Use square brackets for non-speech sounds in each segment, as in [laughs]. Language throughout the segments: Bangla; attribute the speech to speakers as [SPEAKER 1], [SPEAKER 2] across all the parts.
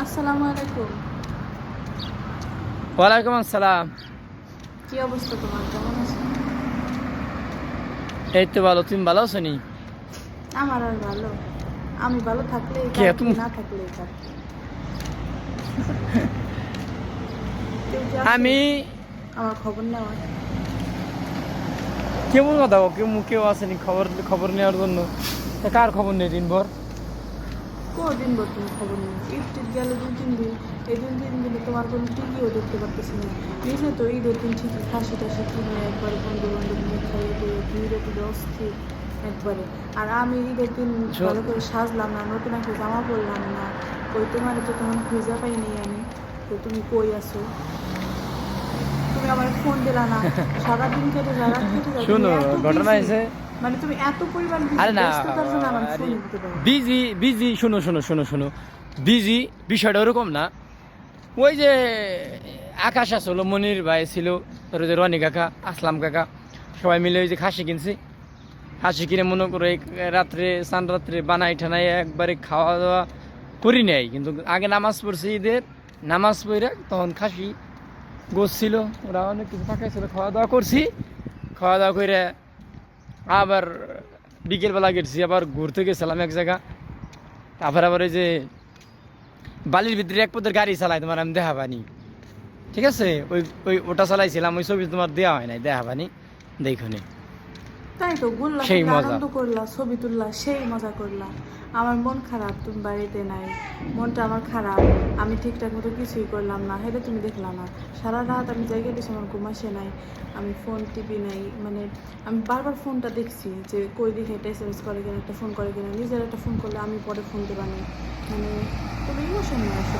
[SPEAKER 1] আসসালামু আলাইকুম।
[SPEAKER 2] ওয়ালাইকুম আসসালাম।
[SPEAKER 1] কি অবস্থা তোমার? কেমন আছো?
[SPEAKER 2] এই তো ভালো তুমি ভালো আছো নি?
[SPEAKER 1] আমার আর ভালো। আমি ভালো থাকলে? না থাকলে? [laughs]
[SPEAKER 2] আমি
[SPEAKER 1] আমার খবর নেওয়ার
[SPEAKER 2] কেমন কথা? কেউ কেউ আসেনি খবর খবর নেওয়ার জন্য? কার খবর নেই দিনভর?
[SPEAKER 1] কদিন বল তুমি খবর নেই? ঈদ গেল দুই তিন দিন এই দুই তিন দিনে তোমার কোনো টিভিও দেখতে পারতেছি না। নিজে তো ঈদের দিন ঠিকই খাসি টাসি কিনে একবারে বন্ধু বান্ধব নিয়ে খাইয়ে দিয়ে ঘুরে টুরে অস্থির একবারে। আর আমি ঈদের দিন। ভালো করে সাজলাম না নতুন একটা জামা পরলাম না। ওই তোমার তো তখন খুঁজে পাই নেই আমি। তো তুমি কই আছো? তুমি আমার ফোন দিলা না। [laughs] সারাদিন কেটে যায় রাত কেটে যায়
[SPEAKER 2] শোনো ঘটনা হয়েছে
[SPEAKER 1] মানে তুমি এত পরিমাণ
[SPEAKER 2] আরে না। বিজি বিজি শোনো শোনো শোনো শোনো। বিজি বিষয়টা ওরকম না। ওই যে আকাশ আসলো মনির ভাই ছিল তোর যে রনি কাকা আসলাম কাকা। সবাই মিলে ওই যে খাসি কিনছি। খাসি কিনে মনে করো রাত্রে সান রাত্রে বানাই ঠানাই একবারে খাওয়া দাওয়া করি নাই। কিন্তু আগে নামাজ পড়ছি ঈদের নামাজ পড়ে তখন খাসি গোছ ছিল ওরা অনেক কিছু পাকাইছিল খাওয়া দাওয়া করছি। খাওয়া দাওয়া করে আবার বিকেলবেলা গেছি, আবার ঘুরতে গেছিলাম এক জায়গা। তারপর আবার ওই যে বালির ভিতরে এক পদের গাড়ি চালাই তোমার, আমি দেখা পানি ঠিক আছে? ওই ওই ওটা চালাইছিলাম, ওই ছবি তোমার দেওয়া হয় নাই দেখা পানি দেখো নি।
[SPEAKER 1] তাই তো গুল্লা
[SPEAKER 2] সেই
[SPEAKER 1] আনন্দ করলা ছবি তুললা সেই মজা করলা। আমার মন খারাপ তুমি বাড়িতে নাই। মনটা আমার খারাপ। আমি ঠিকঠাক মতো কিছুই করলাম না। হেলে তুমি দেখলা না। সারা রাত আমি জায়গায় বেশি আমার ঘুম আসে নাই। আমি ফোন টিপি নাই। মানে আমি বারবার ফোনটা দেখছি যে কই দেখে একটা এস এম এস করে কিনা একটা ফোন করে কিনা। নিজের একটা ফোন করলে আমি পরে ফোন দেবা না মানে তুমি ইমোশন আসো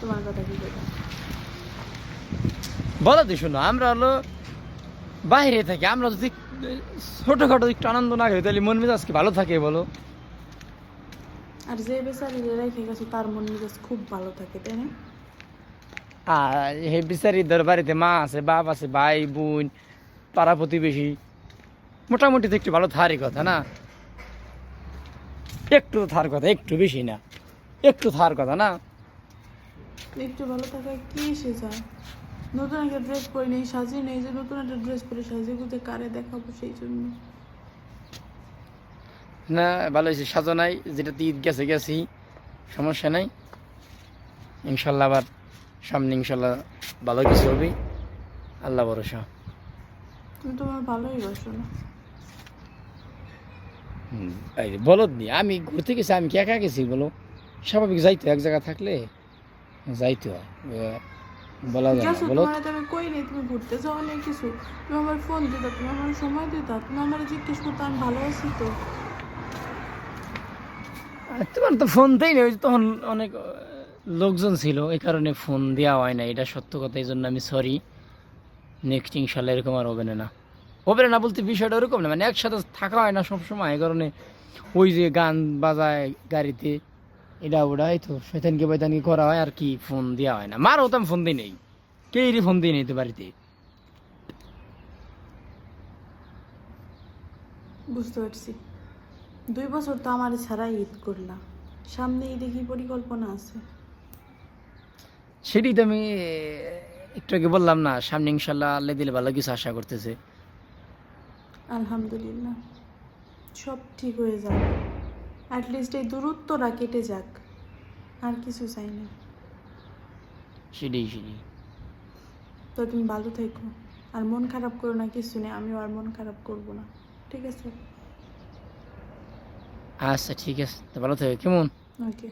[SPEAKER 1] তোমার কথা কি
[SPEAKER 2] বলো তো শোনো আমরা হলো বাইরে থাকি আমরা যদি ছোটোখাটো একটু আনন্দ না করি তাহলে মন মেজাজ কি ভালো থাকে বলো?
[SPEAKER 1] আর যে বেচারি রেখে গেছো তার মন মেজাজ খুব ভালো থাকে তাই না?
[SPEAKER 2] আর হে বিচারিদের বাড়িতে মা আছে বাপ আছে ভাই বোন পাড়া প্রতিবেশী মোটামুটি তো একটু ভালো থারই কথা না? একটু থার কথা একটু বেশি না। একটু থার কথা না?
[SPEAKER 1] একটু ভালো থাকায় কি যায় নতুন একটা ড্রেস পরে নেই সাজিয়ে নেই যে নতুন একটা ড্রেস পরে সাজিয়ে গুজে কারে দেখাবো সেই জন্য।
[SPEAKER 2] না ভালো হয়েছে সাজো নাই যেটা ঈদ গেছে গেছি সমস্যা নাই। ইনশাল্লাহ আবার সামনে ইনশাল্লাহ ভালো কিছু হবে। আল্লাহ ভরসা।
[SPEAKER 1] তুমি তোমার ভালোই বাসো না।
[SPEAKER 2] বলদ নি আমি ঘুরতে গেছি আমি কি একা গেছি বলো? স্বাভাবিক যাইতো এক জায়গা থাকলে যাইতো হয়। বলা যায় না বলো।
[SPEAKER 1] তোমার তো আমি কই নেই তুমি ঘুরতে যাও নেই কিছু। তুমি আমার ফোন দিতা তুমি আমার সময় দিতা তুমি আমার জিজ্ঞেস করতে আমি ভালো আছি তো।
[SPEAKER 2] তোমার তো ফোন দেই না ওই তখন অনেক লোকজন ছিল এই কারণে ফোন দেওয়া হয় না এটা সত্য কথা এই জন্য আমি সরি নেক্সট ইনশাল্লাহ এরকম আর হবে না। হবে না বলতে বিষয়টা ওরকম না মানে একসাথে থাকা হয় না সবসময় এই কারণে ওই যে গান বাজায় গাড়িতে এটা ওটা এই তো শৈতানকে বৈতানকে করা হয় আর কি ফোন দেওয়া হয় না। ফোন দিই নেই। কেই ফোন দিই নেই তো বাড়িতে?
[SPEAKER 1] বুঝতে পারছি। দুই বছর তো আমার ছাড়া ঈদ করলাম। সামনে ঈদে কি পরিকল্পনা আছে।
[SPEAKER 2] সেটাই তো আমি একটু আগে বললাম না সামনে ইনশাল্লাহ আল্লাহ দিলে ভালো কিছু আশা করতেছে।
[SPEAKER 1] আলহামদুলিল্লাহ। সব ঠিক হয়ে যাবে। অ্যাটলিস্ট এই দূরত্ব না কেটে যাক। আর কিছু চাই না।
[SPEAKER 2] সেটাই সেটাই।
[SPEAKER 1] তো তুমি ভালো থেকো। আর মন খারাপ করো না কিছু নেই। আমিও আর মন খারাপ করব না। ঠিক আছে?
[SPEAKER 2] আচ্ছা ঠিক আছে। ভালো থেকো। কেমন?
[SPEAKER 1] ওকে